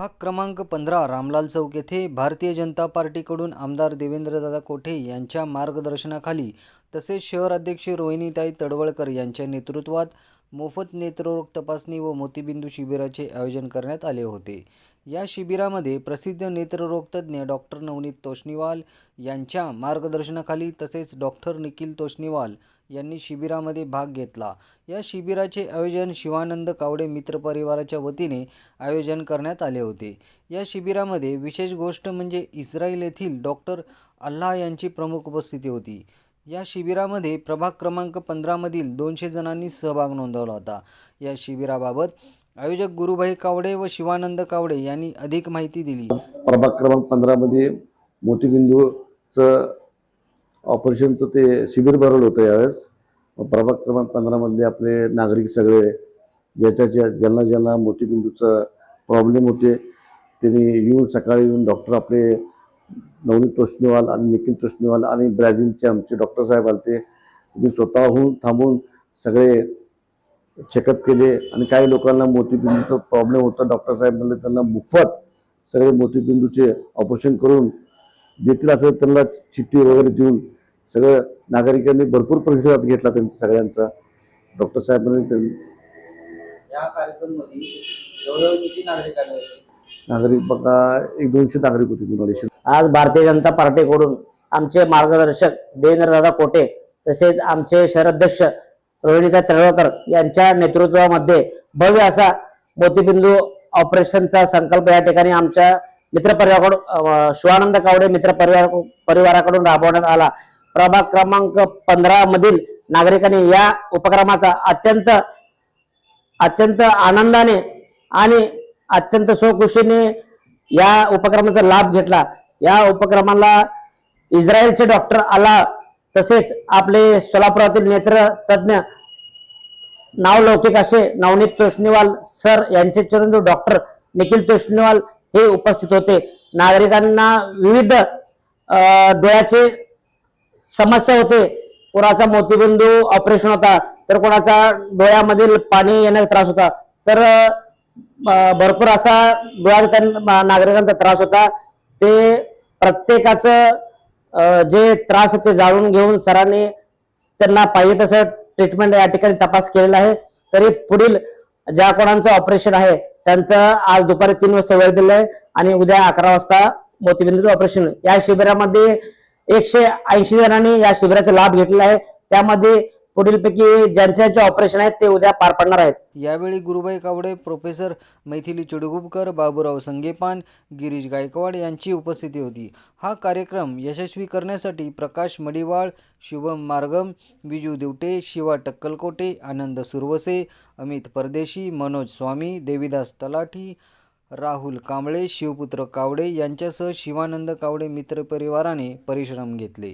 भाग क्रमांक पंधरा रामलाल चौक येथे भारतीय जनता पार्टीकडून आमदार देवेंद्रदादा कोठे यांच्या मार्गदर्शनाखाली तसेच शहर अध्यक्ष रोहिणीताई तडवळकर यांच्या नेतृत्वात मोफत नेत्ररोग तपासणी व मोतीबिंदू शिबिराचे आयोजन करण्यात आले होते. या शिबिरामध्ये प्रसिद्ध नेत्ररोग तज्ज्ञ डॉक्टर नवनीत तोष्णीवाल यांच्या मार्गदर्शनाखाली तसेच डॉक्टर निखिल तोष्णीवाल यांनी शिबिरामध्ये भाग घेतला. या शिबिराचे आयोजन शिवानंद कावडे मित्र परिवाराच्या वतीने आयोजन करण्यात आले होते. या शिबिरामध्ये विशेष गोष्ट म्हणजे इस्रायल येथील डॉक्टर अल्लाह यांची प्रमुख उपस्थिती होती. या शिबिरामध्ये प्रभाग क्रमांक पंधरामधील दोनशे जणांनी सहभाग नोंदवला होता. या शिबिराबाबत आयोजक गुरुभाई कावडे व शिवानंद कावडे यांनी अधिक माहिती दिली. प्रभाग क्रमांक पंधरामध्ये मोतीबिंदूचं ऑपरेशनचं ते शिबिर भरवलं होतं यावेळेस. प्रभाग क्रमांक पंधरामधले आपले नागरिक सगळे ज्याच्या ज्या ज्यांना ज्यांना मोतीबिंदूचा प्रॉब्लेम होते त्यांनी येऊन सकाळी येऊन डॉक्टर आपले नवनीत तोष्णीवाल आणि निखिल तोष्णीवाल आणि ब्राझीलचे आमचे डॉक्टर साहेब आलते. तुम्ही स्वतःहून थांबून सगळे चेकअप केले आणि काही लोकांना मोतीबिंदूचा प्रॉब्लेम होता. डॉक्टर साहेब म्हणले त्यांना मोफत सगळे मोतीबिंदूचे ऑपरेशन करून देतील असं त्यांना चिठ्ठी वगैरे देऊन सगळं नागरिकांनी भरपूर प्रतिसाद घेतला त्यांचा सगळ्यांचा. डॉक्टर साहेब म्हणले त्यां- या कार्यक्रममध्ये नागरिक आले बघा एक दोनशे नागरिक होते आज भारतीय जनता पार्टीकडून आमचे मार्गदर्शक देवेंद्रदादा कोटे तसेच आमचे शहराध्यक्ष रोहिणीता तळवकर यांच्या नेतृत्वामध्ये भव्य असा मोतीबिंदू ऑपरेशनचा संकल्प या ठिकाणी आमच्या मित्रपरिवाराकडून शिवानंद कावडे मित्र परिवार परिवाराकडून राबवण्यात आला. प्रभाग क्रमांक पंधरा मधील नागरिकांनी या उपक्रमाचा अत्यंत अत्यंत आनंदाने आणि अत्यंत स्वखुशीने या उपक्रमाचा लाभ घेतला. या उपक्रमाला इस्रायलचे डॉक्टर आला तसेच आपले सोलापुरातील नेत्र तज्ज्ञ नावलौकिक असे नवनीत तोष्णीवाल सर यांचे चरण डॉक्टर निखिल तोष्णीवाल हे उपस्थित होते. नागरिकांना विविध डोळ्याचे समस्या होते. कोणाचा मोतीबिंदू ऑपरेशन होता तर कोणाचा डोळ्यामधील पाणी येण्याचा त्रास होता. तर भरपूर असा डोळ्याचा नागरिकांचा त्रास होता. ते प्रत्येकाचं जे त्रास होते जाणून घेऊन सरांनी त्यांना पाहिजे तसं ट्रीटमेंट या ठिकाणी तपास केलेला आहे. तरी पुढील ज्या कोणाचं ऑपरेशन आहे त्यांचं आज दुपारी तीन वाजता वेळ दिलाय आहे आणि उद्या अकरा वाजता मोतीबिंदू ऑपरेशन या शिबिरामध्ये एकशे ऐंशी जणांनी या शिबिराचा लाभ घेतलेला आहे. त्यामध्ये पुढीलपैकी ज्यांचे ऑपरेशन आहेत ते उद्या पार पडणार आहेत. यावेळी गुरुबाई कावडे प्रोफेसर मैथिली चिडगुपकर बाबूराव संगेपान गिरीश गायकवाड यांची उपस्थिती होती. हा कार्यक्रम यशस्वी करण्यासाठी प्रकाश मडिवाळ शुभम मार्गम विजू दिवटे शिवा टक्कलकोटे आनंद सुरवसे अमित परदेशी मनोज स्वामी देविदास तलाठी राहुल कांबळे शिवपुत्र कावडे यांच्यासह शिवानंद कावडे मित्रपरिवाराने परिश्रम घेतले.